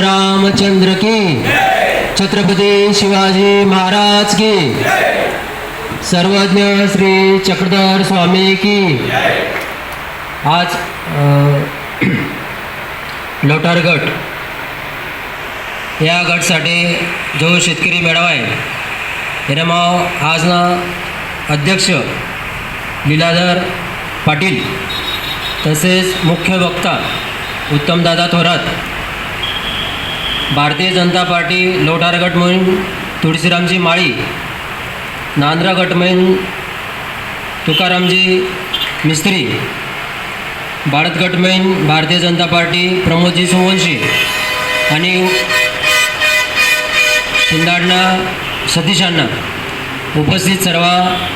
रामचंद्र की। छत्रपती शिवाजी महाराज की। सर्वज्ञ श्री चक्रधर स्वामी की। आज लोटार गट. या गटसाठी जो शेतकरी मेळावा आहे यानं आज ना अध्यक्ष लीलाधर पाटील तसेच मुख्य वक्ता उत्तमदादा थोरात भारतीय जनता पार्टी लोटार गट म्हणून तुळशीरामजी माळी नांद्रा गट म्हणून तुकारामजी मिस्त्री भारत गट म्हणून भारतीय जनता पार्टी प्रमोदजी सुवंशी आणि शिंदाडणा सतीशांना उपस्थित सर्व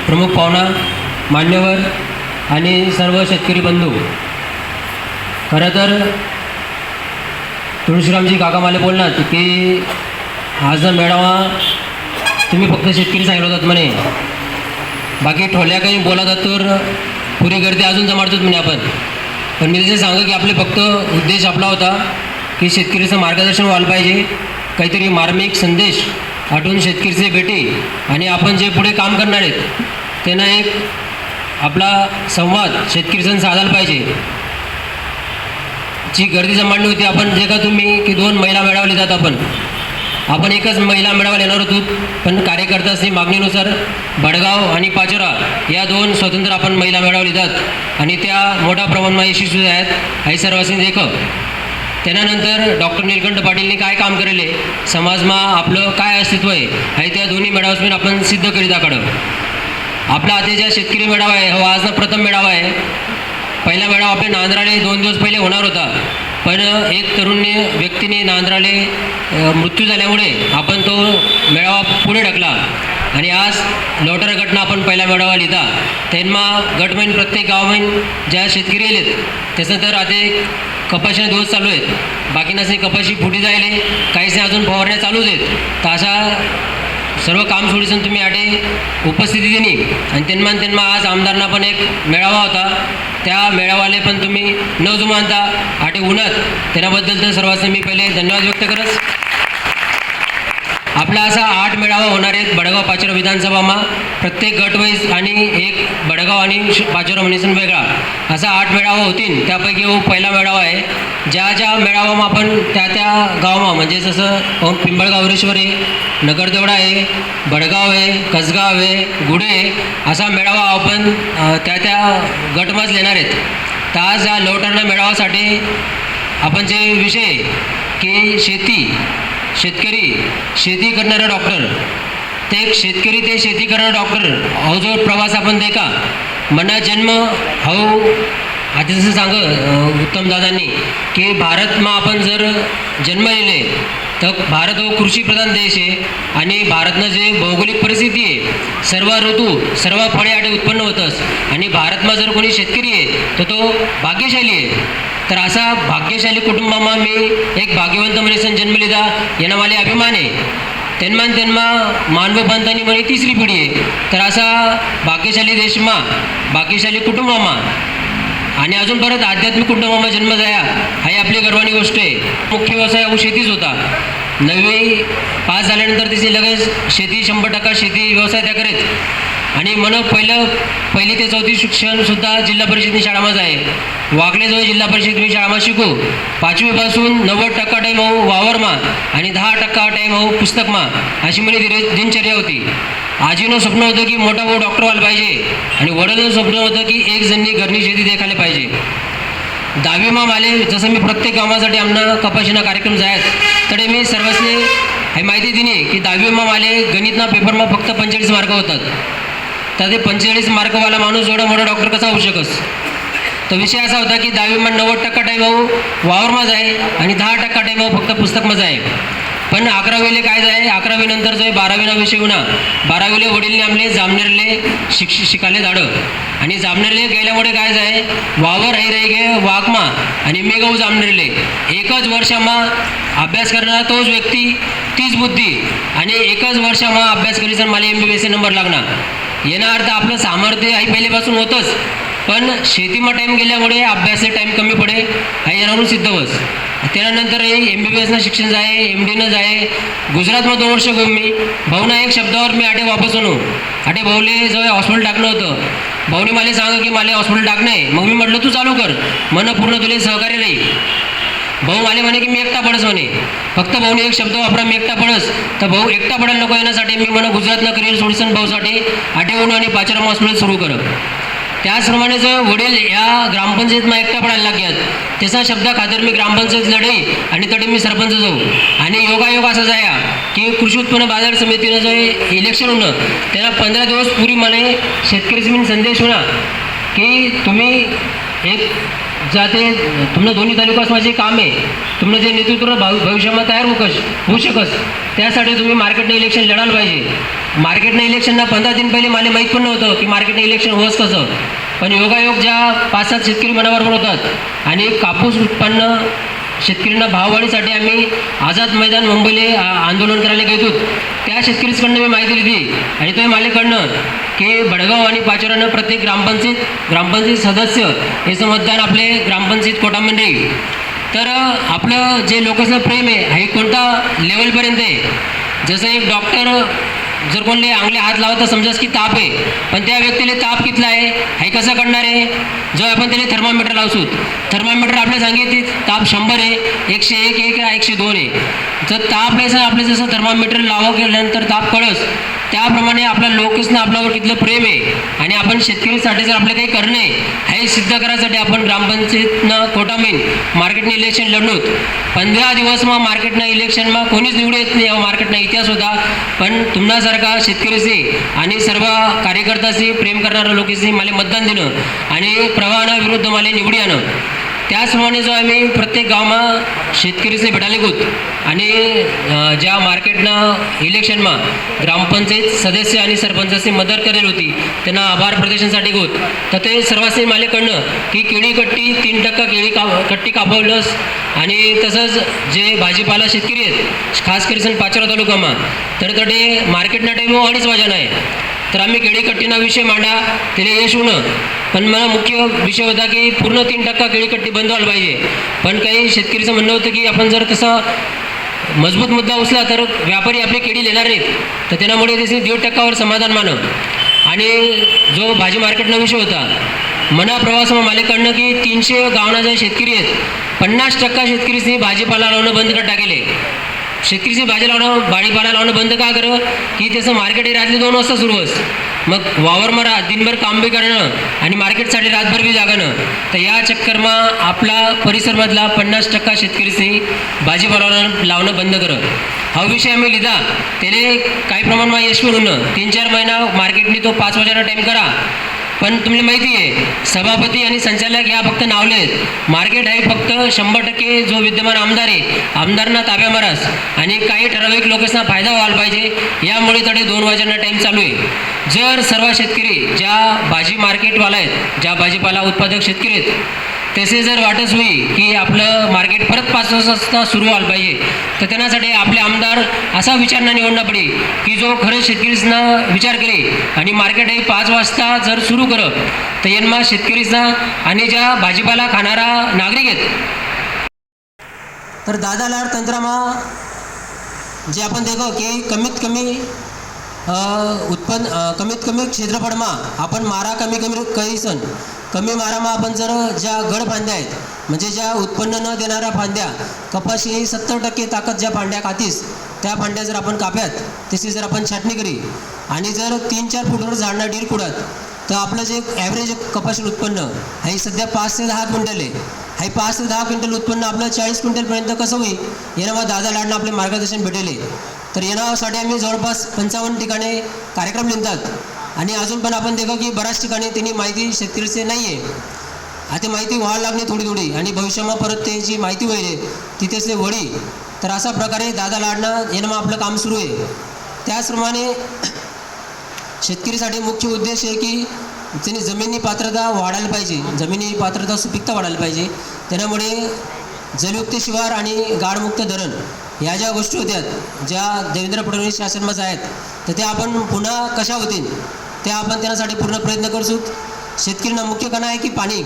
प्रमुख पाहुणा मान्यवर आणि सर्व शेतकरी बंधू. खरं तर तुळशीरामजी काका मला बोलणार की आज मेळावा तुम्ही फक्त शेतकरी सांगितलं होतात म्हणे. बाकी ठोल्या काही बोलत तर पुरी गर्दी अजून जमाडतोच म्हणे आपण. पण मी तसे सांगा की आपले फक्त उद्देश आपला होता की शेतकरीचं मार्गदर्शन व्हायला पाहिजे. काहीतरी मार्मिक संदेश आठवून शेतकरीचे भेटे आणि आपण जे पुढे काम करणार आहेत त्यांना एक आपला संवाद शेतकरीसण साधायला पाहिजे. जी गर्दी जमाडली होती आपण जे का तुम्ही की दोन महिला मिळवली जात आपण. आपण एकच महिला मेळावा येणार होतो पण कार्यकर्त्यांनी मागणीनुसार बडगाव आणि पाचोरा या दोन स्वतंत्र आपण महिला मेळावा जात आणि त्या मोठ्या प्रमाणात यशस्वी आहेत आई सर्वांनी देख. त्यानंतर डॉक्टर निलकंठ पाटीलनी काय काम करेले? समाजमा आपलं काय अस्तित्व आहे? हे त्या दोन्ही मेळाव्यापासून आपण सिद्ध करीत आकडं आपला आता ज्या शेतकरी मेळावा आहे हो आज प्रथम मेळावा आहे. पहिला मेळावा आपल्या नांद्राले दोन दिवस पहिले होणार होता. पण एक तरुणने व्यक्तीने नांद्राले मृत्यू झाल्यामुळे आपण तो मेळावा पुढे ढकला. आणि आज लोटर गटनं आपण पहिला मेळावा लिहिता. त्यांना गटमैन प्रत्येक गावमैन ज्या शेतकरी आलेत त्याचं तर आता कपाशीने दिवस चालू आहेत. बाकीनाचे कपाशी फुटी जायले काहीसे अजून फवारण्या चालूच आहेत. तर अशा सर्व काम सोडीसन तुम्ही आटे उपस्थिती दिली आणि त्यांना त्यांना आज आमदारांना पण एक मेळावा होता. त्या मेळावाले पण तुम्ही न जुमानता आटे उन्हात त्याच्याबद्दल तर सर्वांचं मी पहिले धन्यवाद व्यक्त करत आपला असा आठ मेळावा होणार आहेत बडगाव पाचोरा विधानसभामा. प्रत्येक गटवाईज आणि एक बडगाव आणि पाचोरा म्हणून वेगळा. असा आठ मेळावा होतील त्यापैकी हो पहिला मेळावा आहे. ज्या ज्या मेळावामा आपण त्या त्या गावमा म्हणजे जसं पिंबळगावरेश्वर पिंपळगावरेश्वर आहे नगरदेवडा आहे बडगाव आहे कसगाव आहे गुढे आहे असा मेळावा आपण त्या त्या गटमाच लेणार आहेत. तर आज या लवटरणा मेळावासाठी आपण जे विषय की शेती शेतकरी शेती करणारा डॉक्टर ते एक शेतकरी ते शेती करणारा डॉक्टर हा जो प्रवास आपण दे का? मना जन्म हो आता जसं सांग उत्तम दादांनी की भारतमा आपण जर जन्म येले तर भारत हो कृषीप्रधान देश आहे आणि भारतनं जे भौगोलिक परिस्थिती आहे सर्व ऋतू सर्व फळे आटे उत्पन्न होतंच. आणि भारतमा जर कोणी शेतकरी आहे तर तो भाग्यशाली आहे. तर असा भाग्यशाली कुटुंबामा मी एक भाग्यवंत मनीसन जन्म लिदा यांना मला अभिमान आहे. त्यांना त्यांना मानव पंथांनी म्हणे तिसरी पिढी आहे. तर असा भाग्यशाली देशमा भाग्यशाली कुटुंबामा आणि अजून परत आध्यात्मिक कुटुंबामा जन्म जाया ही आपली गर्वानी गोष्ट आहे. मुख्य व्यवसाय हा शेतीच होता. नववी पास झाल्यानंतर तिची लगेच शेती शंभर टक्का शेती व्यवसाय त्या करेत. आणि म्हणून पहिलं पहिली ते चौथी शिक्षणसुद्धा जिल्हा परिषदनी शाळामध्ये आहे. वागलेजवळ जिल्हा परिषद मी शाळामा शिकू. पाचवीपासून नव्वद टक्का टाईम हो वावरमा आणि दहा टक्का टाईम हो पुस्तकमा अशी म्हणजे दिनचर्या होती. आजीनं स्वप्न होतं की मोठा भाऊ डॉक्टर व्हायला पाहिजे आणि वडिलांचं स्वप्न होतं की एक जणनी घरनी शेती देखायला पाहिजे. दहावीमा माले जसं मी प्रत्येक कामासाठी आमना कपाशीना कार्यक्रम जायत तडे मी सर्वांनी हे माहिती दिली की दहावीमा माले गणितना पेपरमा फक्त पंचेचाळीस मार्क होतात. तर ते पंचेचाळीस मार्कवाला माणूस एवढा मोठा डॉक्टर कसा होऊ शकस? तर विषय असा होता की दहावीमा नव्वद टक्का टाईम भाऊ वावरमाच आहे आणि दहा टक्का टाईम भाऊ फक्त पुस्तकमाच आहे. पण अकरावीले काय जाय? अकरावी नंतर जो आहे बारावीना विषय होणार. बारावीले वडीलने आमले जामनेरले शिक्ष शिकायला धाडं आणि जामनेरले गेल्यामुळे काय जाय? वावर आई राही गे वाघमा आणि मेघाऊ जामनेरले. एकच वर्षामा अभ्यास करणारा तोच व्यक्ती तीच बुद्धी. आणि एकच वर्षामा अभ्यास करीसन मला M B B S number लागणार. येणार अर्थ आपलं सामर्थ्य आई पहिल्यापासून होतंच. पण शेतीमा टाईम गेल्यामुळे अभ्यासचे टाईम कमी पडे हा येणारून सिद्ध होस त्यानंतर एम बी बी एसनं शिक्षण जाय एम डीनं जाय. गुजरातमध्ये दोन वर्ष घेऊन मी. भाऊना एक शब्दावर मी आठे वापस आणू. आटे भाऊले जवळ हॉस्पिटल टाकलं होतं. भाऊने मला सांगा की मला हॉस्पिटल टाकणं आहे मग मी म्हटलं तू चालू कर. मन पूर्ण तुले सहकार्य नाही. भाऊ मला म्हणे की मी एकटा पडस म्हणे. फक्त भाऊने एक शब्द वापरा मी एकटा पडस. तर भाऊ एकटा पडायला नको येण्यासाठी. मी म्हणा गुजरातला करिअर सोल्युशन भाऊसाठी. आठवण आणि पाचराम हॉस्पिटल सुरू कर. त्याचप्रमाणे जर वडील या ग्रामपंचायतमा एकटा पडायला लागल्यात त्याचा शब्द खातर मी ग्रामपंचायत लढई आणि तडे मी सरपंच जाऊ. आणि योगायोग असा जाया की कृषी उत्पन्न बाजार समितीनं जे इलेक्शन होणं त्याला पंधरा दिवस पुरी मला शेतकरी संदेश होणार. की तुम्ही एक जाते तुमनं दोन्ही तालुकास माझे काम आहे. तुमनं जे नेतृत्व भाव भविष्यामध्ये तयार होऊ कश होऊ शकस त्यासाठी तुम्ही मार्केटने इलेक्शन लढायला पाहिजे. मार्केटने इलेक्शनना पंधरा दिन पहिले मला माहीत पण नव्हतं की मार्केटने इलेक्शन होस कसं. पण योगायोग ज्या पाच सात शेतकरी मनाबरोबर होतात आणि कापूस उत्पन्न शेतकऱ्यांना भाववाढीसाठी आम्ही आझाद मैदान मुंबईले आंदोलन करायला गेलो होतो. त्या शेतकरीकडनं मी माहिती दिली आणि तो मालेकडनं की बडगाव आणि पाचोऱ्यानं प्रत्येक ग्रामपंचायत ग्रामपंचायत सदस्य याचं मतदान आपले ग्रामपंचायत कोटामध्ये राहील तर आपलं जे लोकांचं प्रेम आहे हे कोणता लेवलपर्यंत आहे? जसं एक डॉक्टर जर कोणले आंगले हात लावत तर की ताप आहे. पण त्या व्यक्तीला ताप कितला आहे हे कसं करणार आहे? जो आपण त्याला थर्मामीटर लावसू थर्मामीटर आपल्या सांगितले ताप शंभर आहे एकशे एक एक आहे एकशे दोन आहे. जर ताप आहे सर आपलं जसं थर्मामीटर लावा केल्यानंतर ताप कळस त्याप्रमाणे आपल्या लोकेसनं आपल्यावर कितलं प्रेम आहे. आणि आपण शेतकरीसाठी जर आपलं काही करणं आहे हे सिद्ध करायसाठी आपण ग्रामपंचायतनं कोटामीन मार्केटने इलेक्शन लढलोत. पंधरा दिवस मग मार्केटनं इलेक्शनमा कोणीच निवडू येत नाही मार्केटनं इतिहास होता. पण तुम्हाला तुम्हासारखा शेतकरीशी आणि सर्व कार्यकर्त्याशी प्रेम करणाऱ्या लोकांशी मला मतदान देणं आणि प्रवाहाविरुद्ध मला निवडी आणं त्याचप्रमाणे जो आम्ही प्रत्येक गावमा शेतकरीचे भेटायला गोत आणि ज्या मार्केटनं इलेक्शनमा ग्रामपंचायत सदस्य आणि सरपंचाची मदत करेल होती त्यांना आभार प्रदर्शनसाठी गोत तर ते सर्वांनी मालेकडनं की केळी कट्टी तीन टक्का केळी का कट्टी कापवलंस आणि तसंच जे भाजीपाला शेतकरी आहेत खास करून पाचोरा तालुकामा तर तडे मार्केटना टाईम अडीच वाजाना आहे. तर आम्ही केळी कट्टीना विषय मांडा त्याला यश होणं पण मला मुख्य विषय होता की पूर्ण तीन टक्का केळी कट्टी बंद व्हायला पाहिजे. पण काही शेतकरीचं म्हणणं होतं की आपण जर तसं मजबूत मुद्दा उचला तर व्यापारी आपली केळी लेणार नाहीत. तर त्यामुळे त्याचे दीड टक्कावर समाधान मानव. आणि जो भाजी मार्केटना विषय होता मना प्रवास मालिकांना की तीनशे गावना जे शेतकरी आहेत पन्नास टक्का शेतकरीची भाजीपाला लावणं बंद कर टाकेले. शेतकरीची भाजी लावणं भाडीपाला लावणं बंद का कर की त्याचं मार्केट हे रात्री दोन वाजता सुरू होस मग वावर मरा दिनभर काम बी करणं आणि मार्केटसाठी रातभर बी जागणं. तर या चक्करमा आपला परिसरमधला पन्नास टक्का शेतकरीची भाजीपाला लावणं बंद कर. हा विषय आम्ही लिहिता त्याने काही प्रमाणमा यश मिळून तीन चार महिना मार्केटनी तो पाच वाजेला टाईम करा. पण तुम्हाला माहिती आहे सभापती आणि संचालक या फक्त नावले आहेत मार्केट आहे फक्त शंभर टक्के जो विद्यमान आमदार आहे आमदारांना ताब्या मारास. आणि काही ठराविक लोकांना फायदा व्हायला पाहिजे यामुळे तडे दोन वाजांना टाईम चालू आहे. जर सर्व शेतकरी ज्या भाजी मार्केटवाला आहेत ज्या भाजीपाला उत्पादक शेतकरी आहेत तसे जर वाटच होई की आपलं मार्केट परत पाच वाजता सुरू व्हायला पाहिजे तर त्यांच्यासाठी आपले आमदार असा विचारणा निवडणं पडे की जो खरंच शेतकरीसना विचार करे आणि मार्केट हे पाच वाजता जर सुरू करत तर यांना शेतकरीसना आणि ज्या भाजीपाला खाणारा नागरिक आहेत. तर दादा लाड तंत्रमा जे आपण देखो की कमीत कमी उत्पन्न कमीत कमी क्षेत्रफळमा आपण मारा कमी कमी कहीसन कमी मारामा आपण जर ज्या गड फांद्या आहेत म्हणजे ज्या उत्पन्न न देणाऱ्या फांद्या कपाशी सत्तर टक्के ताकद ज्या फांद्या खातीस त्या फांद्या जर आपण काप्यात तशी जर आपण छाटणी करी आणि जर तीन चार फुटवर झाडणं डीर कुडात तर आपलं जे ॲव्हरेज कपाशी उत्पन्न हे सध्या पाच ते दहा क्विंटल आहे. हे पाच ते दहा क्विंटल उत्पन्न आपलं चाळीस क्विंटलपर्यंत कसं होईल? येणावा दादा लाडनं आपले मार्गदर्शन भेटेल. तर येणावासाठी आम्ही जवळपास पंचावन्न ठिकाणी कार्यक्रम लिहितात. आणि अजून पण आपण देखो की बऱ्याच ठिकाणी त्यांनी माहिती शेतकरीचे नाही आहे आता माहिती व्हायला लागली थोडी थोडी आणि भविष्यामध्ये परत त्यांची माहिती होईल तिथेच वडी तर अशा प्रकारे दादा लाडणं येणं मग आपलं काम सुरू आहे. त्याचप्रमाणे शेतकरीसाठी मुख्य उद्देश आहे की त्यांनी जमिनी पात्रता वाढायला पाहिजे. जमिनी पात्रता सुपिकता वाढायला पाहिजे. त्यामुळे जलयुक्त शिवार आणि गाडमुक्त धरण ह्या ज्या गोष्टी होत्या ज्या देवेंद्र फडणवीस शासनमध्ये आहेत तर त्या आपण पुन्हा कशा होतील? त्या आपण त्यासाठी पूर्ण प्रयत्न करसू. शेतकऱ्यांना मुख्य कणा आहे की पाणी.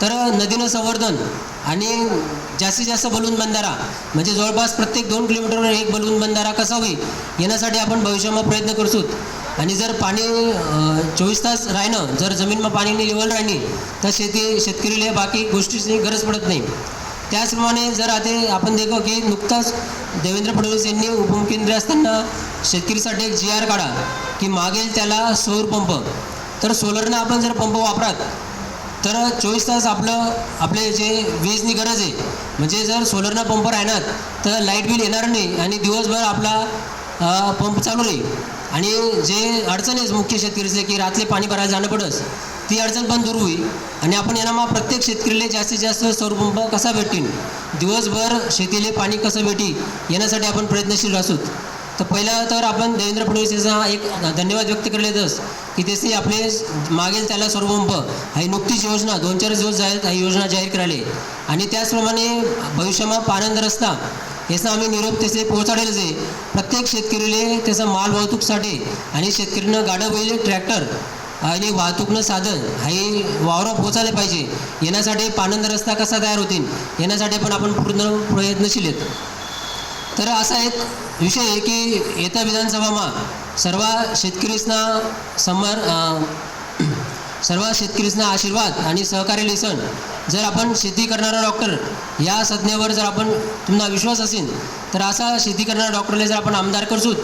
तर नदीनं संवर्धन आणि जास्तीत जास्त बलून बंधारा म्हणजे जवळपास प्रत्येक दोन किलोमीटरवर एक बलून बंधारा कसा होईल येण्यासाठी आपण भविष्यामध्ये प्रयत्न करूत आणि जर पाणी चोवीस तास राहणं जर जमीनमा पाणीने लेवल राहिली तर शेती शेतकरीला बाकी गोष्टीची गरज पडत नाही. त्याचप्रमाणे जर आता आपण देखो की नुकताच देवेंद्र फडणवीस यांनी उपमुख्यमंत्री असताना शेतकरीसाठी एक जी आर काढा की मागेल त्याला सौर पंप तर सोलरनं आपण जर पंप वापरात तर चोवीस तास आपलं आपले जे वीजनी गरज आहे म्हणजे जर सोलरनं पंप राहणार तर लाइट बिल येणार नाही आणि दिवसभर आपला पंप चालू राहील. आणि जे अडचण आहे मुख्य शेतकरीचे की रात्री पाणी भरायला जाणं पडस ती अडचण पण दूर होईल. आणि आपण यांना मग प्रत्येक शेतकरीला जास्तीत जास्त सौरपंप कसा भेटतील? दिवसभर शेतीला पाणी कसं भेटी? येण्यासाठी आपण प्रयत्नशील असूत. तर पहिला तर आपण देवेंद्र फडणवीस यांचा एक धन्यवाद व्यक्त केलेच की त्याचे आपले मागेल त्याला सर्वंप ही नुकतीच योजना दोन चार दिवस जाहीर ही योजना जाहीर करायली. आणि त्याचप्रमाणे भविष्यमा पानंद रस्ता याचा आम्ही निरोप त्याचे पोहोचाडेलच आहे. प्रत्येक शेतकरीले त्याचा माल वाहतूकसाठी आणि शेतकरीनं गाडं बैल ट्रॅक्टर आणि वाहतूकनं साधन हे वावरात पोहोचायला पाहिजे. येण्यासाठी पानंद रस्ता कसा तयार होतील येण्यासाठी पण आपण पूर्ण प्रयत्नशील आहेत. तर असा एक विषय आहे की येत्या विधानसभामा सर्व शेतकरीसना समर सर्व शेतकरीसना आशीर्वाद आणि सहकार्य लिसन जर आपण शेती करणारा डॉक्टर या संज्ञेवर जर आपण तुम्हाला विश्वास असेल तर असा शेती करणाऱ्या डॉक्टरला जर आपण आमदार करसूत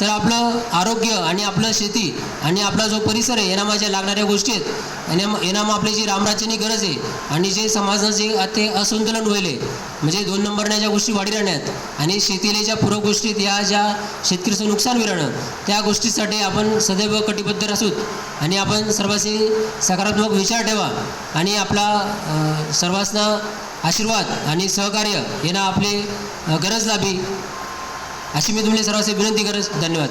तर आपलं आरोग्य आणि आपलं शेती आणि आपला जो परिसर आहे यांना माझ्या लागणाऱ्या गोष्टी आहेत. यांना यांना आपली जी रामराज्याची गरज आहे आणि जे समाजात जे ते असंतुलन होईल म्हणजे दोन नंबरने ज्या गोष्टी वाढी राहण्यात आणि शेतीला ज्या पूरक गोष्टीत या ज्या शेतकरीचं नुकसान विरणं त्या गोष्टीसाठी आपण सदैव कटिबद्ध असूत आणि आपण सर्वांशी सकारात्मक विचार ठेवा आणि आपला सर्वांना आशीर्वाद आणि सहकार्य यांना आपली गरज लाभी. अशी मी तुम्हाला सर्वांशी विनंती करत धन्यवाद.